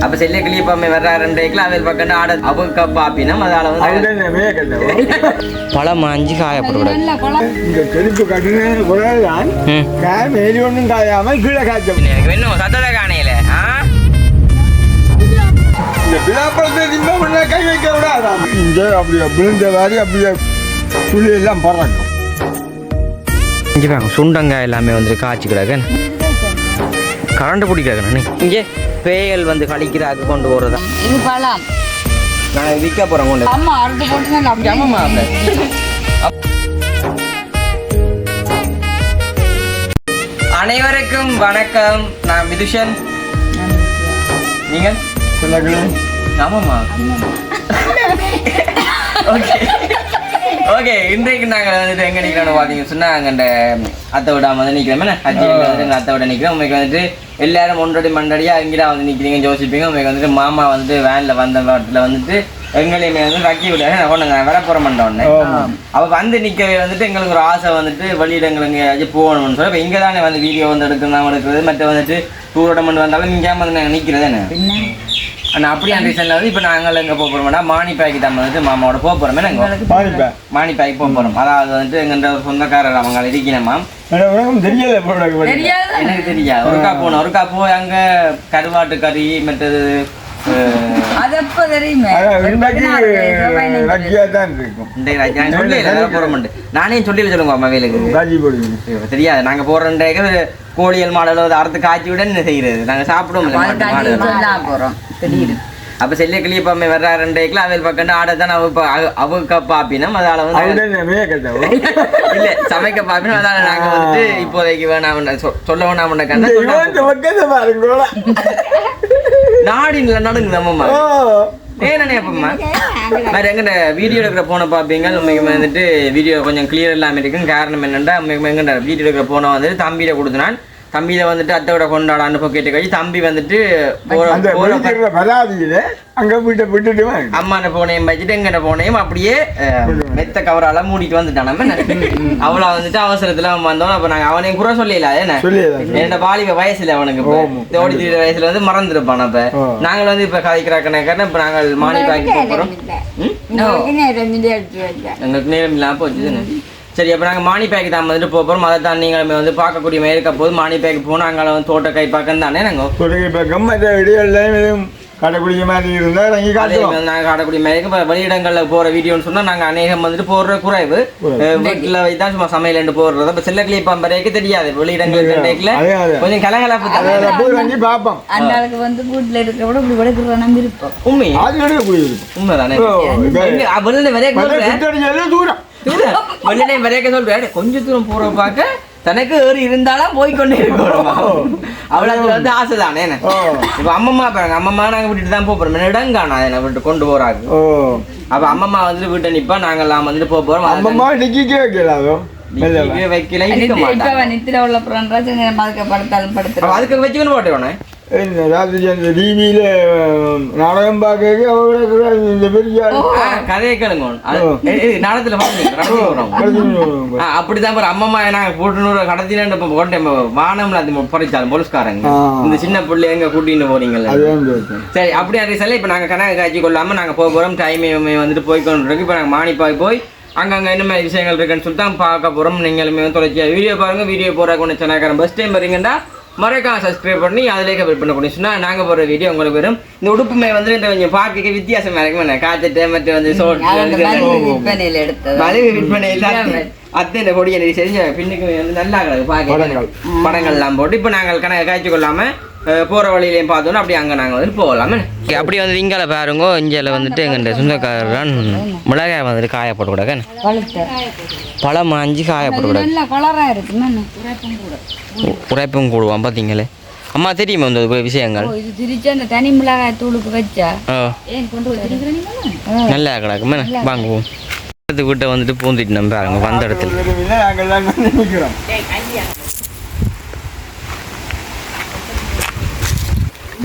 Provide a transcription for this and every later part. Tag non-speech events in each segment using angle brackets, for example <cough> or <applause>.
அப்ப செல்ல கிளியப்பாமே வர்றாருன்றேக்கில் அவள் பக்கம் ஆட அவங்க பாப்பினம் அதால வந்து. பழம் அஞ்சு காயப்படக்கூடாது இந்த செருப்பு கட்டின குரல் தான் காய் மேலி ஒன்றும் காயாம கீழே காய்ச்சோம் எனக்கு இன்னும் சத்தத்தை காணையில ஆ? இந்த பிலாப்பழத்தை திம்ப பண்ண கை வைக்க விடாதான் இந்த அப்படியே விழுந்த மாதிரி அப்படியே புளி எல்லாம் பறக்கும். இங்கே பாருங்க சுண்டங்காய் எல்லாமே வந்து காய்ச்சி கிடக்கு கரண்ட் பிடிக்காது இங்கே. பேயல் வந்து கழிக்கிறாக்கு கொண்டு போகிறதா இது பழம். நான் விற்க போகிறேன் கொண்டு. அம்மா அறுத்து போட்டு நான் அனைவருக்கும் வணக்கம். நான் விதுஷன். நீங்கள்? சொல்லணும் ஆமாம்மா ஓகே ஓகே இன்றைக்கு நாங்கள் வந்துட்டு எங்கே நிற்கிறோம்னு பார்த்தீங்கன்னு சொன்னால் அங்கே அந்த அத்தை விடாம வந்து நிற்கிறோம் என்ன? அஜி வந்து எங்கள் அத்தை விட நிற்கிறோம் உங்களுக்கு வந்துட்டு எல்லாரும் ஒன்றடி மண்டடியாக எங்கேயா வந்து நிற்கிறீங்க யோசிப்பீங்க. உங்களுக்கு வந்துட்டு மாமா வந்து வேனில் வந்த இடத்துல வந்துட்டு எங்களையுமே வந்து ரக்கி விட ஒன்றுங்க வர போகிற மாட்டோம் ஆமா. அவ வந்து நிற்கவே வந்துட்டு எங்களுக்கு ஒரு ஆசை வந்துட்டு வெளியிடங்களுக்கு எங்கேயாச்சும் போகணும்னு சொல்லி இப்போ இங்கே தானே வந்து வீடியோ வந்து எடுக்கணும் எடுக்கிறது. மற்ற வந்துட்டு டூரோட மண்டு வந்தாலும் இங்கே வந்து நாங்கள் நிற்கிறது என்ன? ஆனால் அப்படி அந்த ரீசனில் வந்து இப்போ நாங்கள் எங்கே போக போகிறோம்னா மானி பாய்க்கு தான் வந்துட்டு மாமாவோட போக போகிறோமே நாங்கள் பாதிப்பேன் மானி பாய்க்கு போக போகிறோம் அதாவது வந்துட்டு எங்கள்கிட்ட ஒரு சொந்தக்காரர் அவங்க இருக்கணுமா எனக்கு தெரியாது. ஒருக்கா போகணும் ஒருக்கா போய் அங்கே கருவாட்டு கறி மற்றது நான் சொல்லி சொல்லுங்க மவேலுக்கு காஜி போடுவீங்க தெரியாது நாங்க போறோன்றே கோழியல் மாடலோ அதை அறுத்து காய்ச்சி விட என்ன செய்யறது நாங்க சாப்பிடுவோம் அப்ப செல்ல கிளியப்பாமே வர்றாருன்றேக்கில் அவள் பக்கம் ஆட தான் அவ அவங்க பாப்பினம் அதால வந்து இல்ல சமைக்க பாப்பினம் அதால நாங்க வந்து இப்போதைக்கு வேணாம் சொல்ல வேணாம் நாடின்ல நடுங்குது அம்மம்மா ஓ ஏன் நினைப்பம்மா வேற எங்கிட்ட வீடியோ எடுக்கிற போனை பார்ப்பீங்க உண்மைக்கு வந்துட்டு வீடியோ கொஞ்சம் கிளியர் இல்லாமல் இருக்கும் காரணம் என்னென்னா உண்மைக்கு எங்கிட்ட வீடியோ எடுக்கிற போனை வந்துட்டு தம்பியில கொடுத்தனான் தம்பியில வந்துட்டு அத்தையோட கொண்டாடான்னு பொக்கெட்டு கழிச்சு தம்பி வந்துட்டு பதாதியில அங்க வீட்டை விட்டுட்டு அம்மான போனையும் வச்சுட்டு எங்கிட்ட போனையும் அப்படியே மெத்த கவரால மூடிட்டு வந்துட்டான் நம்ம அவளை வந்துட்டு அவசரத்துல அவன் வந்தோம் அப்ப நாங்க அவனையும் குறை சொல்லல என்ன? வாலிப வயசுல அவனுக்கு ஓடி திரியிற வயசுல வந்து மறந்துருப்பான் அப்ப. ஆ. நாங்கள் வந்து இப்ப கதைக்கிற கணக்கான இப்ப நாங்கள் மானி பாக்கி போறோம். எங்களுக்கு நேரம் இல்லாம போச்சு. சரி அப்ப நாங்க மானி பேக்கு தான் வந்துட்டு போக போறோம். அதை தான் நீங்க வந்து பார்க்கக்கூடிய மாதிரி இருக்க போது மானி பேக்கு போனோம் அங்கே வந்து தோட்ட கை பக்கம் தானே நாங்க? சொல்லுங்க இப்ப கம்மத்த இடையில கடைப்பிடிக்க மாதிரி இருந்தா நாங்க அதே காட்டுவோம் மாதிரி நாங்க காட்டக்கூடிய மாதிரி இருக்கு. இப்ப வெளியிடங்கள்ல போற வீடியோன்னு சொன்னா நாங்க அநேகம் வந்துட்டு போடுற குறைவு. வீட்டுல தான் சும்மா சமையல் போடுறது. இப்ப செல்ல கிளிப்பாம் பம்பரைக்கு தெரியாது. வெளியிடங்கள். கொஞ்சம் கலகலப்பு தான். வாங்கி பார்ப்போம். அந்த ஆளுக்கு வந்து வீட்டில் இருக்கிற விட இப்படி விளக்குற நம்ம இருப்போம் உண்மை அது எங்க, அஹ் வெளியில சுத்தடிச்சாலே தூரம். வெளியில வரைய சொல்றேன். கொஞ்ச தூரம் போற பார்க்க. தனக்கு ஏறி இருந்தாலும் போய்க்கொண்டே இருக்கணும். அவ்வளவு வந்து ஆசை தானே இப்ப அம்மம்மா பாருங்க அம்மம்மா நாங்க விட்டுட்டு தான் போறோம். இடம் காணா என்ன விட்டு கொண்டு போறாங்க? ஓ. அப்ப அம்மம்மா வந்துட்டு வீட்டை நிப்பா நாங்க எல்லாம் வந்துட்டு போக போறோம். அம்மம்மா நிக்கிக்கே வைக்கலாதோ டிக்கிக்கு வைக்கல இருக்க இப்ப மாட்டாங்க. நித்திர உள்ள புறன்றாச்சு மதுக்க படுத்தாலும் அப்ப படுத்துருவோம் அதுக்கு வச்சுக்கணும் போட்டேன் இந்த ராத்திரி அந்த டிவியில நாடகம் பார்க்க அவங்கள இந்த பெரிய. கதையை கேளுங்க அது- ஓ. ஏய், ஏய், நாடகத்துல பாருங்க நடத்தி போறோம் கடைசி நிமிடம். ஆ, அப்படிதான் பாரு அம்மம்மா நாங்க கூட்டுனூர் கடத்தின கொண்டேன் வானம்ல அது பறிச்சாலும் போலீஸ்காரங்க. இந்த சின்ன பிள்ளை எங்க கூட்டின்னு போறீங்கல்ல. சரி அப்படி அந்த சொல்ல இப்போ நாங்கள் கணக்கு காய்ச்சி கொள்ளாமல் நாங்கள் போக போகிறோம் டைம் வந்துட்டு போய் கொண்டு இப்போ நாங்கள் மாணிப்பாய் போய் அங்கங்கே என்ன மாதிரி விஷயங்கள் இருக்குன்னு சொல்லிட்டு தான் பார்க்க போகிறோம் நீங்களுமே தொலைச்சியா வீடியோ பாருங்க வீடியோ போகிற கொண்டு சொன்னாக்கிறேன் பஸ் டைம் வரீங்கன்னா மறக்காம சப்ஸ்கிரைப் பண்ணி அதிலே வெயிட் பண்ண சொன்னால் நாங்கள் போகிற வீடியோ உங்களுக்கு வரும். இந்த உடுப்புமே வந்து இந்த கொஞ்சம் பார்க்க வித்தியாசமா இருக்கும் என்ன? காய்ச்சிட்டு மற்ற வந்து விற்பனையில் எடுத்தது. மலிவு விற்பனை இல்லாத அத்தை இந்த கொடியை நீ செஞ்ச பின்னுக்கு வந்து நல்லா கிடக்கு பார்க்க படங்கள். படங்கள்லாம் போட்டு இப்போ நாங்கள் கணக்கு காய்ச்சி கொள்ளாம போற வழியிலையும் பார்த்தோன்னா அப்படியே அங்கே நாங்கள் வந்து போகலாமே. அப்படி வந்து இங்கால பாருங்க இஞ்சியில் வந்துட்டு எங்கள் சொந்தக்காரன் மிளகாய் வந்துட்டு காய போட்டு கூட பழுத்த பழம் அஞ்சு காய போட்டு கூட நல்ல கலரா இருக்கு என்ன? உரைப்பும் கூட உரைப்பும் கூடுவான் பார்த்தீங்களே அம்மா தெரியுமா இந்த விஷயங்கள்? இது திரிச்சு அந்த தனி மிளகாய் தூளுக்கு வச்சா? நல்லா கிடக்குமே வாங்குவோம். வீட்டை வந்துட்டு பூந்திட்டு நம்ம பாருங்க வந்த இடத்துல விரும்பினா நாங்கள் எல்லாம் வந்து நிக்கிறோம்.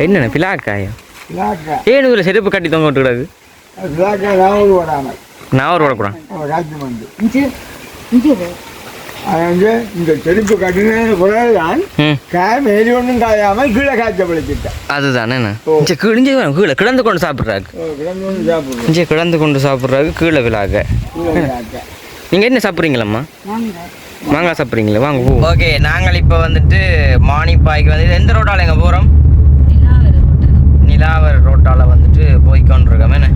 என்னென்ன விழாக்கா. ஏன் இதில் செருப்பு கட்டி தொங்க விட்டுக்கிடாது நான் காய்ச்சி வந்து இஞ்சி? இஞ்சி இந்த செருப்பு கட்டின குரல் தான் ம். காய் மேலி ஒன்றும் காயாமல் கீழே காய்ச்ச பிழைச்சிட்டேன். அதுதானே. இங்கே கிழிஞ்சு கீழே. கிடந்து கொண்டு சாப்பிட்றாரு கிடந்து ஒன்று சாப்பிடுவோம் இங்கே கிடந்து கொண்டு சாப்பிட்றாரு கீழே விழாக நீங்கள் என்ன சாப்பிட்றீங்களம்மா? மாங்காய். சாப்பிட்றீங்களா வாங்க ஓகே நாங்கள் இப்போ வந்துட்டு மானிப்பாய்க்கு வந்து எந்த ரோட்டால் எங்கே போகிறோம் ஹோட்டல் ரோட்டால் வந்துட்டு போய்க்கொண்டிருக்கோம். என்ன?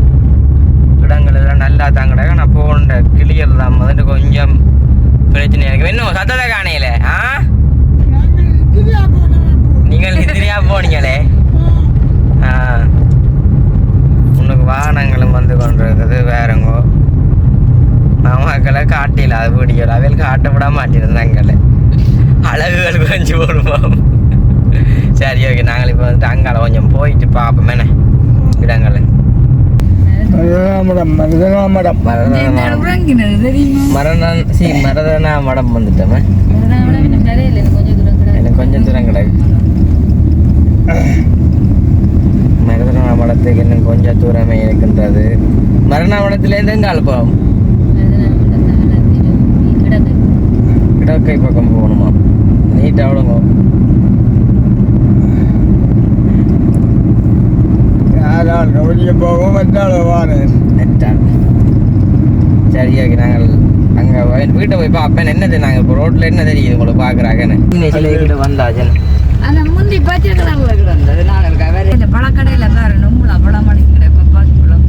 இடங்கள் எல்லாம் நல்லா தாங்கடாக நான் போன கிளியர் தான் வந்துட்டு கொஞ்சம் பிரச்சனை இருக்கு இன்னும் சத்தத்தை காணையில ஆ? நீங்கள் எதிரியா போனீங்களே? ஆ. உனக்கு வாகனங்களும் வந்து கொண்டிருக்குது வேறங்கோ. நாமக்களை காட்டில அது பிடிக்கல அவையில் காட்ட விட மாட்டேருந்தாங்களே அழகுகள் கொஞ்சம் போடுவோம். சரி ஓகே நாங்கள் இப்போ வந்துட்டு அங்கால கொஞ்சம் போயிட்டு பார்ப்போம். என்ன? இடங்களை. மரதனா தெரியுமா? மரணம் சி மரதனா மடம் வந்துட்டோமே. எனக்கு கொஞ்சம் தூரம் கிடக்கு. மரதனா மடத்துக்கு இன்னும் கொஞ்சம் தூரமே இருக்கின்றது. மரணா மடத்துலேருந்து எங்கே அழுப்போம் மருதாவளம் தாளத்தில் கிடக்கு. இடக்கை பக்கம் போகணுமா? நீட்டாக விடுங்க யாரால் கவனிய போவோம் வந்தால் வாரேன் சரி ஓகே நாங்கள் அங்கே வீட்டை போய் பார்ப்பேன். என்னது நாங்கள் இப்போ ரோட்டில் என்ன தெரியுது உங்களுக்கு பார்க்குறாங்கன்னு? வந்தாச்சுன்னு அந்த முந்தி பச்சை கலர்ல கிடந்தது நான் இருக்கா வேற இந்த பழக்கடையில பாரு நும்புல பழம் மணி கிடக்கு பப்பாசி பழம்.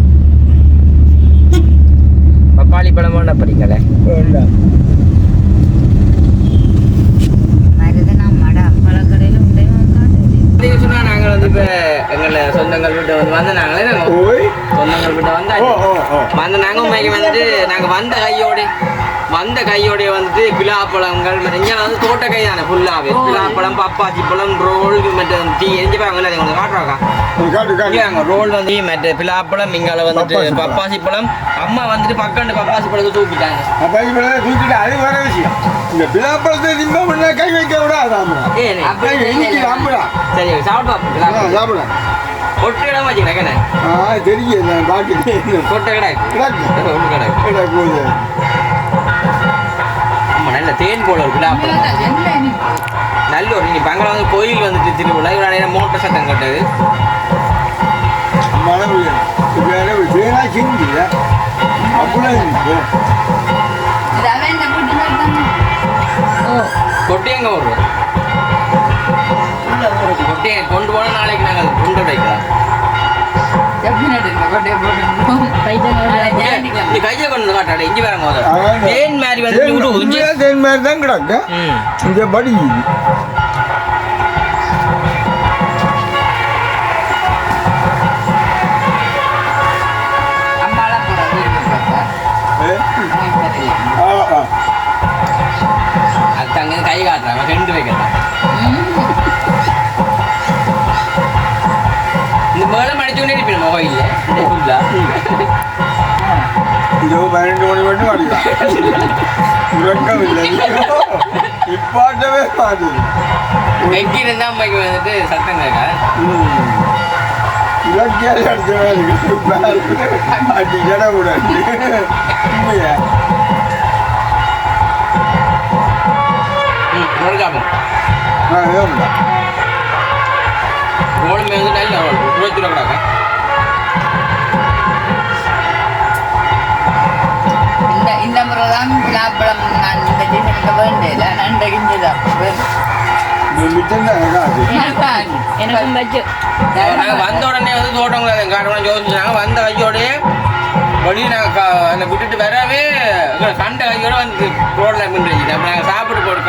பப்பாளி பழமான படிக்கலை வேண்டாம் மருதனா மடா பழக்கடையில உண்டே சொன்னால் நாங்கள் வந்து இப்போ எங்களை சொந்தங்கள் வீட்டை வந்து வந்து நாங்களே ஓய். சொந்தங்கள் வீட்டை ஓ வந்து நாங்கள் உண்மைக்கு வந்துட்டு நாங்கள் வந்த கையோட வந்த கையோட வந்துட்டு பிலாப்பழங்கள் இங்கே வந்து தோட்டக்கை தானே ஃபுல்லாகவே பிலாப்பழம் பப்பாசி பழம் ரோல் மற்றும் டீ எரிஞ்சு பாருங்க அதை காட்டுறாக்கா ரோல் வந்து மற்ற பிலாப்பழம் இங்கால வந்துட்டு பப்பாசி பழம். பப்பாசி அம்மா வந்துட்டு பக்கண்டு பப்பாசி பழத்தை தூக்கிட்டாங்க. அப்போ இப்போ தூக்கிட்டு அது வேற விஷயம். இந்த பிலாப்பழத்தை திம்ப பண்ண கை வைக்க கை நம்புடா சரி சாப்பிட்டு பாப்போம் பிலாப்பழம். சாப்பிட. ஒட்டு இடம் வச்சுக்கிறேன் ஆ தெரியும் நான் காட்டுறேன் கொட்ட கிடாக்கு. கிடக்கு போகுது. நல்ல தேன் போல ஒரு பிலாப்பழம் நல்ல ஒரு இங்கே பங்களா வந்து கோயில் வந்துட்டு திருவிழா. இவ்வளோ மோட்டர் சத்தம் கட்டது? மழை பெய்யும் தேனா சிந்தில அப்படியே இருந்துச்சு ஓ கொட்டி எங்கே வரும் கொட்டியை கொண்டு போனால் நாளைக்கு நாங்கள் கொண்டு வைக்கலாம் தேன் மாதிரி வந்து தேன் மாதிரி தான் கிடக்கு. இந்த படி. இதோ பன்னெண்டு மணி மட்டும் அடிக்கலாம் உறக்கம் இல்லை இப்பாட்டவே வெக்கி இருந்தா அம்மைக்கு வந்துட்டு சத்தம் கேட்க இலக்கியால் அடிச்ச மாதிரி அடி கூட உண்மையா ஏன்டா ரோலுமே வந்து நல்ல ரோல் தான் பிளாப்பழம் நான் இந்த சீசனுக்கு வேண்டியல நன்றி கிஞ்சுதான் இந்த மிச்சம் தான் காசு எனக்கும் வந்த உடனே வந்து தோட்டங்களை காட்டணும் யோசிச்சாங்க வந்த கையோடய வெளியே நாங்கள் அந்த விட்டுட்டு வரவே கண்ட கையோட வந்து ரோடில் அப்போ நாங்கள் சாப்பிட்டு போட்டு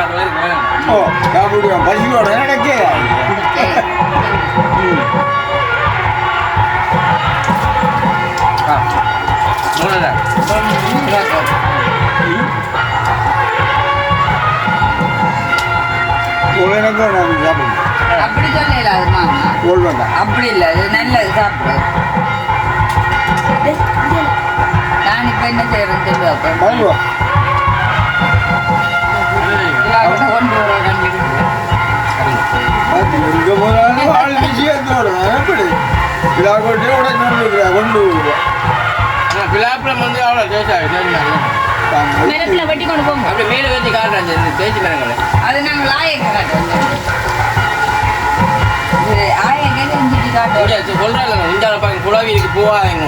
ஆ எனக்கும் நான் சாப்பிடுவேன் அப்படி சொல்லல அது மாமா. ஓல் வேண்டாம் அப்படி இல்லை அது நல்லது சாப்பிடு. நான் இப்போ என்ன வாங்குவா கொண்டு வர எங்க போனாலும் ஆள் விஷயத்தோட எப்படி? விழா கொண்டே உடனே கொண்டு பிலாப்பழம் வந்து அவ்வளோ டேஸ்ட் ஆகிடுச்சு மரத்துல வெட்டி கொண்டு போங்க. அப்படியே மேலே வச்சு காட்டுறேன் இந்த தேய்ச்சி மரங்களை அது நாங்கள் இஞ்சிட்டு காட்டுவோம் சொல்கிறாங்க இந்தியாவில் பார்க்க குழாவிக்கு போகாதீங்க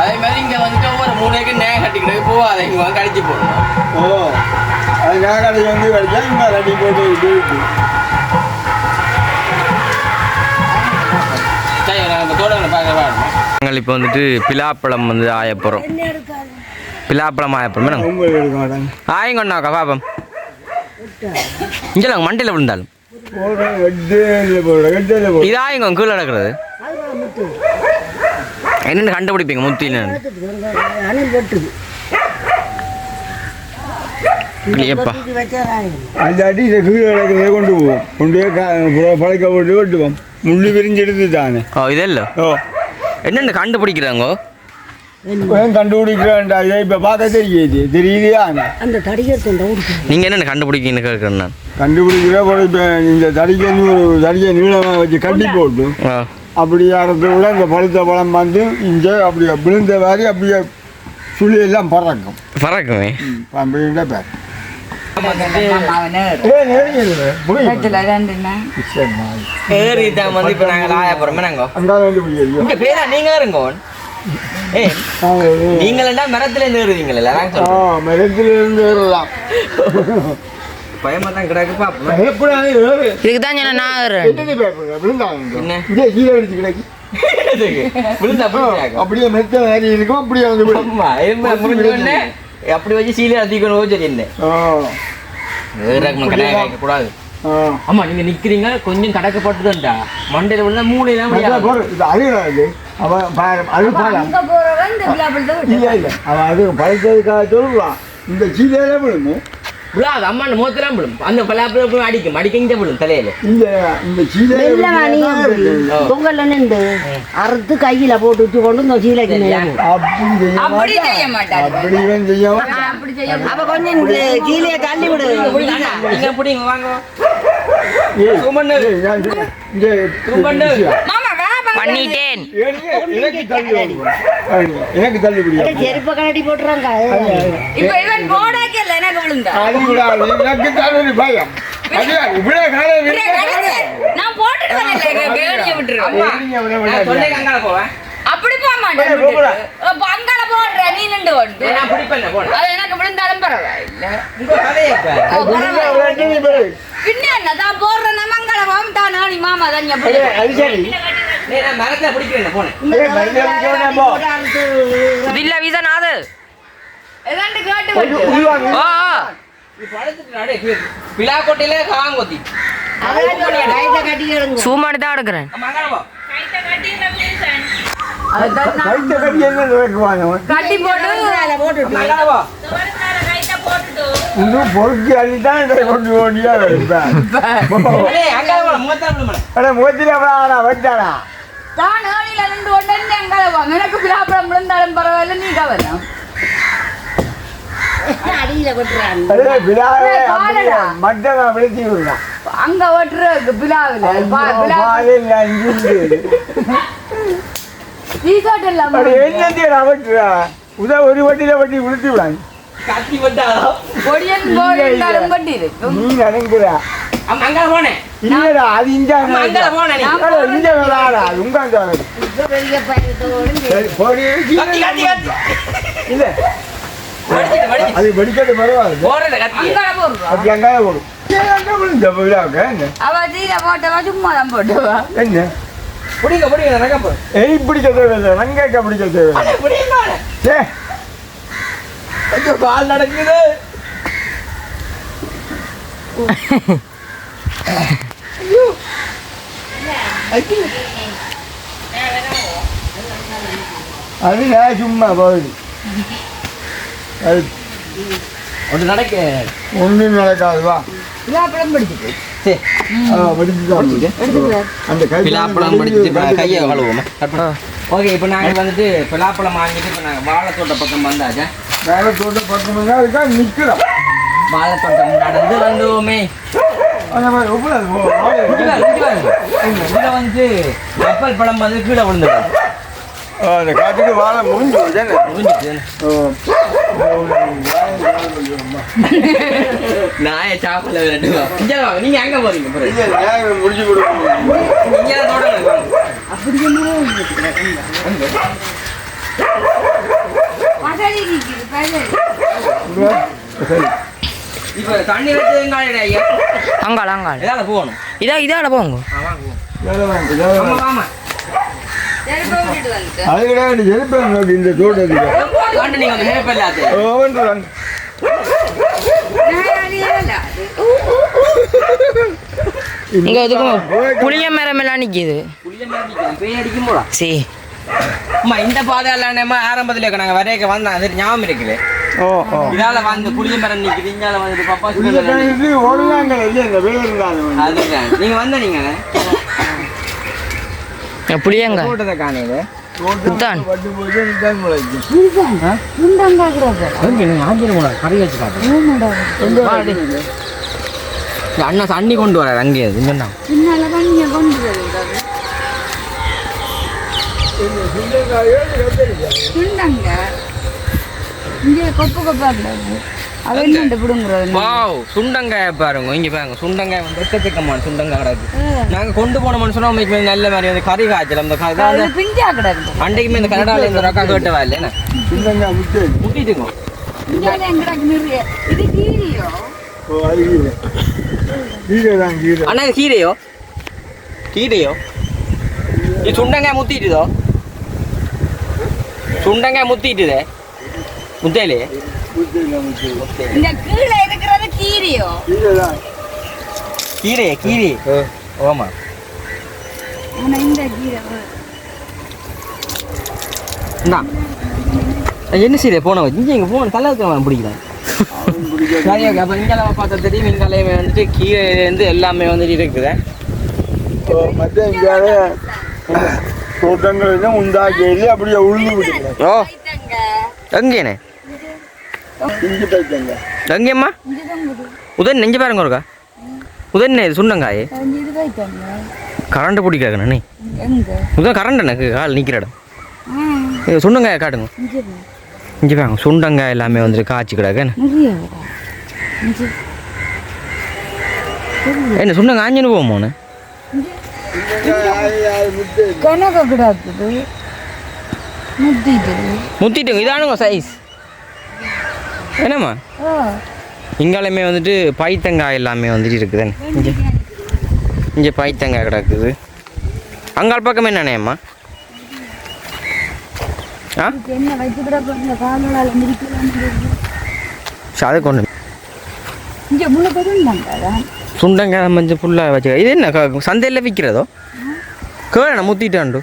அதே மாதிரி இங்கே வந்துட்டு ஒவ்வொரு மூலைக்கு நேரம் கட்டிக்கிட்டு போகாதீங்க கடிச்சு போடணும் ஓ அது நாகடை வந்து வரைச்சா இந்த ரெடி போட்டு இது இருக்கு. சரி நாங்கள் தோட்டங்களை பார்க்க பாருங்க நாங்கள் இப்போ வந்துட்டு பிலாப்பழம் வந்து ஆயப்போகிறோம் பிலாப்பழம் ஆயப்போகிறோம் மாட்டாங்க ஆயங்கொண்டாக்கா பாப்பம் இங்கே மண்டையில் விழுந்தாலும். போடுறேன் வெட்டையில போடுறேன் வெட்டையில போடுறேன். இது ஆயங்க கீழே கிடக்குறது என்னென்னு கண்டுபிடிப்பீங்க முத்தின்னு அந்த இதை கீழே கிடக்கிறத கொண்டு போவோம். கொண்டு போய் பழக்க போட்டு வெட்டுவோம். முள்ளு விரிஞ்சு எடுத்து தானே ஓ இதெல்ல ஓ. என்னென்னு கண்டுபிடிக்கிறாங்கோ? ஏன் கண்டுபிடிக்கிறேன்டா? இதை இப்போ பார்க்க தெரியுது. தெரியுதையா? அந்த உடுக்கு நீங்கள் என்னென்னு கண்டுபிடிக்கீங்கன்னு கேட்குறேன் நான். கண்டுபிடிக்கிற போல இப்போ இந்த தடிக்கன்னு ஒரு தடியை நீளமாக வச்சு கட்டி போட்டு அப்படி இந்த பழுத்த பழம் வந்து இங்கே அப்படி விழுந்த மாதிரி அப்படியே சுழி எல்லாம் பறக்கும். பறக்குமே அப்படின்ற பேர் ஏறி தான் வந்து இப்போ நாங்கள் ஆயப்போகிறோமே நாங்கள் அங்கே பேரா நீங்கள் இருங்கோ ஏ நீங்களா மரத்துல இருந்து ஏறுவீங்களா நாங்கள் ஆ ஏறலாம் தான் கிடக்கு பாப்போம் ஏறு இதுக்கு தான் சொன்ன நான் விழுந்தாங்க என்ன? இங்கே கீழே அடிச்சு கிடக்கு விழுந்தா அப்படியே மெத்த மாதிரி இருக்கும் அப்படியே வந்து அப்படி வச்சு சீலை அதிகணும் சரி என்ன? கூடாது ஆமா நீங்க நிக்கிறீங்க கொஞ்சம் கடக்க போட்டுதான்டா மண்டையில விழுந்தா மூளையெல்லாம் அழுகிறாது அவன் இல்லை இல்லை. அவன் அது பழுத்ததுக்காக சொல்லுவான் இந்த சீலையில விழுந்து விழாது அம்மா முகத்தெல்லாம் விழும் அந்த பலாப்பழம் அடிக்கும் அடிக்க இங்க விழும் தலையில இந்த இந்த பொங்கல்ல நின்று அறுத்து கையில போட்டு வச்சு கொண்டு இந்த சீலைக்கு மேல போடு. அப்படி செய்ய அப்படி மாட்டான். செய்ய மாட்டாரு. அப்படி இவன் செய்ய மாட்டான். அப்படி செய்ய அப்ப கொஞ்சம் இந்த சீலையை தள்ளி விடு நீங்க பிடிங்க வாங்க ஏய், சுமண்ணு. ஏய், நான் சொல்றேன். இங்க சுமண்ணு. மாமா பண்ணிட்டேன் எனக்கு. செருப்ப கண்ணாடி போட்டுறாங்க இப்ப இவன் எனக்கு விழுந்தா அது விடாது. எனக்கு பயம். நான் போட்டுட்டு போவேன் அப்படி போக மாட்டேன் அங்கால போடுற நீ நின்று ஓட்டு அது எனக்கு விழுந்தாலும் பரவாயில்ல. பின்ன என்ன தான் போடுற போகும் தான் நானி மாமா தான் மரத்துல பிடிக்கிறேன் போனேன். வில்ல கேட்டு. ஓ காங்கொத்தி. தான் எடுக்கிறேன். கட்டி போட்டு. இது பொறுக்கி அள்ளித்தான் இதை கொண்டு ஓடியா <laughs> தான் ஏழில நின்று கொண்டு வாங்க எனக்கு பிலாப்பழம் விழுந்தாலும் பரவாயில்ல நீ கவனம் அங்க ஓட்டுற பிலாவில் டீஷர்ட் எல்லாம் என்னத்தையும் அவட்டுறா உதா ஒரு வட்டியில வட்டி விழுத்தி விடாங்க நீ நினைக்கிறா போனேன். இல்லடா அது அங்கால போனேன் உங்க பெரிய இல்ல. வடிச்சிட்டு வடிச்சிட்டு அது வெடிக்கிறது பரவாயில்ல. போறல கத்தி. அப்படி அங்க விழாவுக்கு என்ன? அவ தீர போட்டவா சும்மா தான் போட்டவா என்ன? புடிங்க புடிங்க நகை போ எலி பிடிக்க தேவையில்லை. வெங்காய்க்க பிடிக்க தேவையில்லை. புடிங்க சே. ஐயோ அது நான் சும்மா போகுது. அது ஒன்று நடக்க. ஒன்றும் நடக்காது வா. பிலாப்பழம் பிடிச்சிட்டு ஓகே இப்போ நாங்கள் வந்துட்டு பிலாப்பழம் வாங்கிட்டு இப்போ நாங்கள் வாழைத்தோட்ட பக்கம் வந்தாச்சா? வேலை தோட்ட பத்து மணி நேரம் இருக்கா நிற்கிறோம் வாழைத்தோட்டம் நடந்து வந்தோமே. இதுல வந்து கப்பல் பழம் வந்து கீழே விழுந்துடும் ஆ, அந்த காட்டுக்கு வாழை முடிஞ்சு தானே முடிஞ்சிட்டு ஓ. நாயை சாப்பிடல ரெண்டு நீங்க எங்க போறீங்க இங்க தான் தொடங்க பதறி. சரி. இப்ப தண்ணி வச்சு எங்கால ஐயா? அங்காள் அங்காள் ஏதாவது போகணும். இதா இதால போங்க. இங்க புளிய மரம் எல்லாம் நிக்குது. புளிய மரம் நிக்குது. பேய் அடிக்கும் போடா சி. அம்மா இந்த பாதையெல்லாம் ஆரம்பத்துல இருக்க நாங்க வரையக்க வந்தோம். அது ஞாபகம் இருக்குது ஓ ஓ. இதால வந்து புளிய மரம் நிக்குது இங்கால வந்து பப்பா டைமுக்கு ஒழுங்காங்க இல்லையா இந்த வெயில் இருந்தாலும் அதுதான் நீங்க வந்த நீங்க புளியங்க. போட்டதை காணையில இதுதான் பட்டு போய் தான் முளைக்கும் சுண்டங்காய் கிடக்கு. கறி வச்சு அண்ணா தண்ணி கொண்டு வர அங்கே பின்னால கொண்டு. சுண்டங்காய். இங்க கொப்பு கொப்பா கிடக்கு. அது என்னண்டு பிடுங்குறது? வாவ் சுண்டங்காய பாருங்க இங்க பாருங்க சுண்டங்காய் வந்து எக்கச்சக்கமான சுண்டங்காய் கிடக்கு. நாங்க கொண்டு போனோம்னு சொன்னா உங்களுக்கு நல்ல மாதிரி வந்து கறி காய்ச்சல் அந்த பிஞ்சா கிடக்கு. அன்றைக்குமே இந்த கனடால இந்த ரக்கா கேட்டவா இல்லைன்னா சின்னங்க விட்டு முட்டிட்டுங்க. இது கீரியோ? ஓ அது கீரை. கீரை தான் கீரை. அண்ணா இது கீரையோ? கீரையோ? இது சுண்டங்காய் முத்திட்டுதோ சுண்டங்காய் முத்திட்டுதே முத்தையிலே முத்தையில முத்தை இந்த கீழே இருக்கிறது கீரியோ? கீரை. கீரையே ஆனா இந்த கீரை என்ன செய்ய போன இங்கே இங்கே போன தலைக்கு பிடிக்கல சரி ஓகே. அப்போ இங்கே பார்த்தா தெரியும் இங்கே வந்துட்டு எல்லாமே வந்துட்டு இருக்குது. மற்ற இந்தியாவே தோட்டங்கள் உண்டாக்கி அப்படியே உழுந்து விட்டுக்கிறேன் ஓ. எங்கேண்ணே எங்கேம்மா. உதன் நெஞ்சு பாருங்க ஒருக்கா உதன் வைத்தங்க. கரண்ட் பிடிக்காதுண்ணே எங்க? உதன் கரண்ட் எனக்கு கால் நிற்கிற இடம் இது சுண்டங்காயை காட்டுங்க. இங்கே பாருங்க சுண்டங்காய் எல்லாமே வந்துட்டு காய்ச்சி கிடக்கு. என்ன சுண்டங்காய் ஆஞ்சனு கிடக்குது முத்திட்டு முத்திட்டுங்க இதானுங்க சைஸ் என்னம்மா? இங்காலுமே வந்துட்டு பைத்தங்காய் எல்லாமே வந்துட்டு இருக்குது இங்கே. இங்கே பைத்தங்காய் கிடக்குது. அங்கால் பக்கம் என்னண்ணேம்மா ஆ? அதை கொண்டு சுண்டங்காய் மஞ்சள் ஃபுல்லாக வச்சு இது என்ன சந்தையில் விற்கிறதோ கேளண்ணா முத்திட்டாண்டு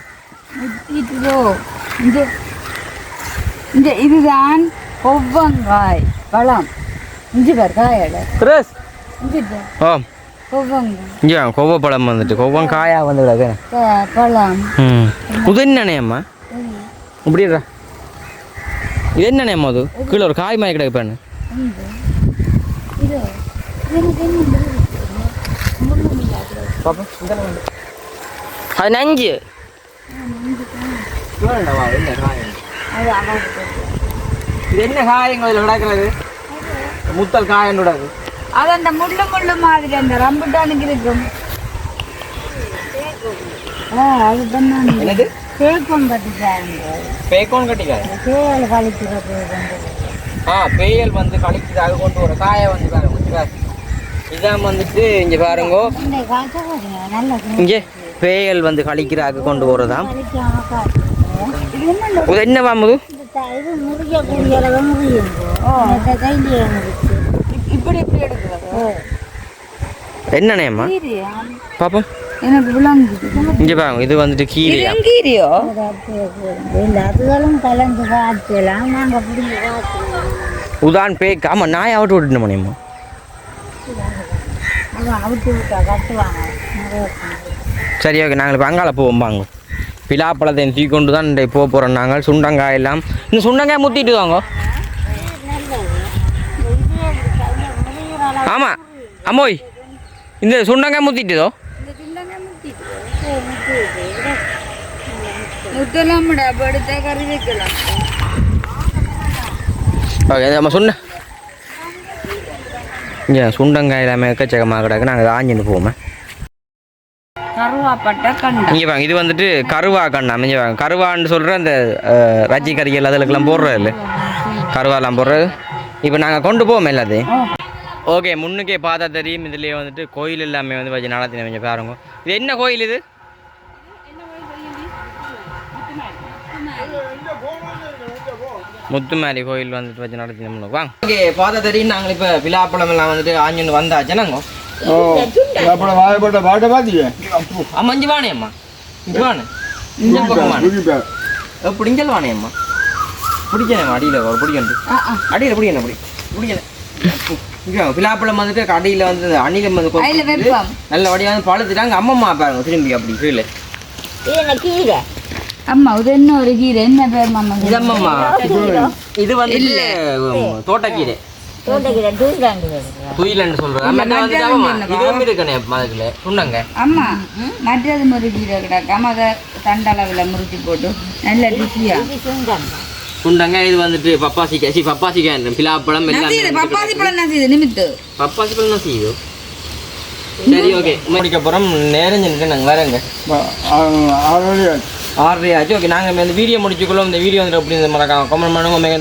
இதுதான். கொவ்வங்காய் பழம். இஞ்சி பார் காயோட கிரஸ் இஞ்சி ஓ கொவ்வங்காய். இங்கே கொவ்வை பழம் வந்துட்டு. கொவ்வம் காயாக வந்து கிடக்கு பழம். இது என்னண்ணேம்மா இப்படிடா இது. என்னண்ணேம்மா அது கீழே ஒரு காய் மாதிரி கிடக்கு பாருங்க அது நஞ்சு இது என்ன காயங்க இதில் கிடக்கிறது? முத்தல் காயன்னுடாது அது அந்த முள்ளு முள்ளு மாதிரி அந்த ரம்புட்டானுக்கு இருக்கும். ஆ அது பண்ணாங்க என்னது? பேக்கோன் கழிக்கிறது ஆ பேயல் வந்து கழிக்கிறதாக கொண்டு வர. காயை வந்து பாருங்க. இதான் வந்துட்டு இங்கே பாருங்க. இங்கே பேயல் வந்து கழிக்கிறாக கொண்டு போகிறதாம் என்ன வாமுது இது முறிய கூடிய அளவு முறியும் முறிச்சு இப்படி இப்படி எடுக்கிறது? என்னண்ணேம்மா பாப்போம் எனக்கு விளங்குது. இங்கே பாருங்க இது வந்துட்டு கீரையா? கீரியோ? இல்லை அதுகளும் கலந்து காய்ச்சலாம். நாங்கள் பிடிச்சி காய்ச்சலாம். உதான் பேக். ஆமாம் நாய் அவுட்டு விட்டுட்டு அதான் அவிட்டு விட்டா கட்டுவாங்க. சரி ஓகே. நாங்கள் இப்போ அங்கால போவோம் வாங்க. பிலாப்பழத்தை தூக்கி கொண்டு தான் இன்றைக்கு போக போகிறோம் நாங்கள். சுண்டங்காய் எல்லாம். இந்த சுண்டங்காய் முத்திட்டு வாங்க. ஆமாம் அம்மோய் இந்த சுண்டங்காய் முத்திட்டுதோ ஓகே நம்ம சுண்ட இங்கே சுண்டங்காய் எல்லாமே எக்கச்சக்கமாக கிடக்கு. நாங்கள் ஆஞ்சின்னு போவோமே. இங்கே வாங்க இது வந்துட்டு கருவா கண்ணா வாங்க கருவான்னு சொல்கிற அந்த ரஜ்ஜி கறிகள் அதுலக்கெல்லாம் போடுறது இல்லை கருவாலாம் போடுறது. இப்போ நாங்கள் கொண்டு போவோம் எல்லாத்தையும். ஓகே முன்னுக்கே பார்த்தா தெரியும். இதுலேயே வந்துட்டு கோயில் எல்லாமே வந்து வச்சு நடத்தின கொஞ்சம் பாருங்க. இது என்ன கோயில் இது? முத்துமாரி கோயில் வந்துட்டு வச்சு நடத்தினோம் வாங்க. ஓகே பார்த்தா தெரியும். நாங்கள் இப்போ விழாப்பழம் எல்லாம் வந்துட்டு ஆஞ்சுன்னு வந்தாச்சு. நாங்கள் ஓ அப்புறம் வாழைப்பட்ட பாட்டை பார்த்தீங்க அம்மா இஞ்சி வானே அம்மா. இஞ்சி வானே. இந்த பக்கம் வானே புரியுப்பேன் எப்படி இங்கே வானே அம்மா. பிடிக்கணும் அடியில் ஒரு பிடிக்கணும் அடியில் பிடிக்கணும் அப்படி பிடிக்கணும் இங்கே பிலாப்பழம் வந்துட்டு அடியில் வந்து அணிலம் வந்து. நல்ல வடியாக வந்து பழுத்துட்டாங்க. அம்மம்மா பாருங்க திரும்பி அப்படி கீழே. கீரை? அம்மா இது என்ன ஒரு கீரை? என்ன பேர் மாமா இது அம்மம்மா. இது வந்து தோட்டக்கீரை. துயிலன்னு சொல்றது ஆமா, இது வந்துட்டு மற்றது கிடக்காம அதை தண்டளவில் முறுக்கி போட்டு நல்ல ருசியா. இது வந்துட்டு பப்பாசிக்காய் சி பப்பாசிக்காய் பிலாப்பழம் எல்லாமே வந்துட்டு பப்பாசி பழம் நசீது நிமித்து. பப்பாசி பழம் தான் செய்யுது. சரி ஓகே. முடிக்க போகிறோம் நேரம் சென்று நாங்கள் வரேங்க. ஆறரை ஆச்சு. ஓகே நாங்கள் இந்த வீடியோ முடிச்சுக்குள்ளோம். இந்த வீடியோ வந்து எப்படி இந்த மறக்காம கமெண்ட் பண்ணுங்க. மேலே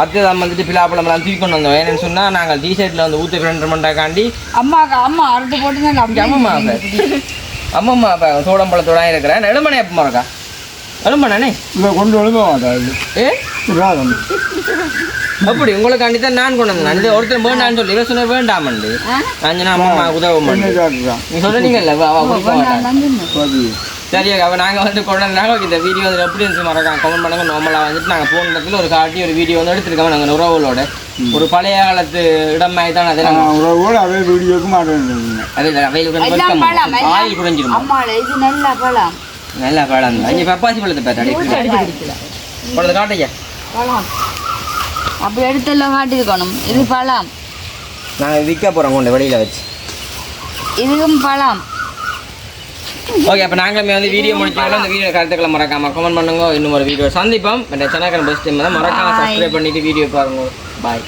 அங்கேருந்து அத்தை வந்துட்டு பிலாப்பழம்லாம் தூக்கி கொண்டு வந்தோம். ஏன்னு சொன்னால் நாங்கள் டி சைடில் வந்து ஊற்று ரெண்டு மண்டாக்காண்டி அம்மாக்கா அம்மா அரட்டு போட்டு தான் இங்கே அம்மம்மா அப்போ அம்மம்மா அப்போ சோடம்பழத்தோட இருக்கிறேன். எழுமணை எப்போ மறக்கா? எழுமணே இதை கொண்டு எழுத மாட்டாது ஏ? அப்படி உங்களுக்காண்டி தான் நான் கொண்டு வந்தேன். இது ஒருத்தர் வேண்டாம்னு சொல்லி இவன் சொன்ன வேண்டாமண்டு. நான் அம்மா உதவ என்ன மாட்டேன் சாப்பிட்றான் நீ குடிக்க மாட்டான். பாதி. சரி அவ நாங்கள் வந்து கொண்டு வந்தாங்க. இந்த வீடியோ வந்து எப்படி இருந்துச்சு மறக்காம கமெண்ட் பண்ணுங்க. நார்மலாக வந்துட்டு நாங்கள் போன இடத்துல ஒரு காட்டி ஒரு வீடியோ வந்து எடுத்துருக்கோம். நாங்கள் உறவுகளோட. ஒரு பழைய காலத்து இடம் மாதிரி தான் அது நாங்கள் உறவோடு அதே வீடியோக்கு மாட்டேன் அது அவையில். ஆயில் இது நல்ல பழம். நல்லா பழம். தான் இங்கே பப்பாசி பழத்தை பேர் அடி. கொண்டு காட்டையா பழம். அப்படி எடுத்தெல்லாம் காட்டியிருக்கணும். இது பழம். நாங்கள் விற்க போகிறோம் கொண்டு வெளியில் வச்சு. இதுவும் பழம். ஓகே அப்போ நாங்களுமே வந்து வீடியோ முடிச்சாலும் இந்த வீடியோ கருத்துக்களை மறக்காம கமெண்ட் பண்ணுங்க. இன்னும் ஒரு வீடியோ சந்திப்போம். இந்த சேனல் பெஸ்ட் டைம் தான் மறக்காம. சப்ஸ்கிரைப் பண்ணிட்டு வீடியோ பாருங்க. பாய்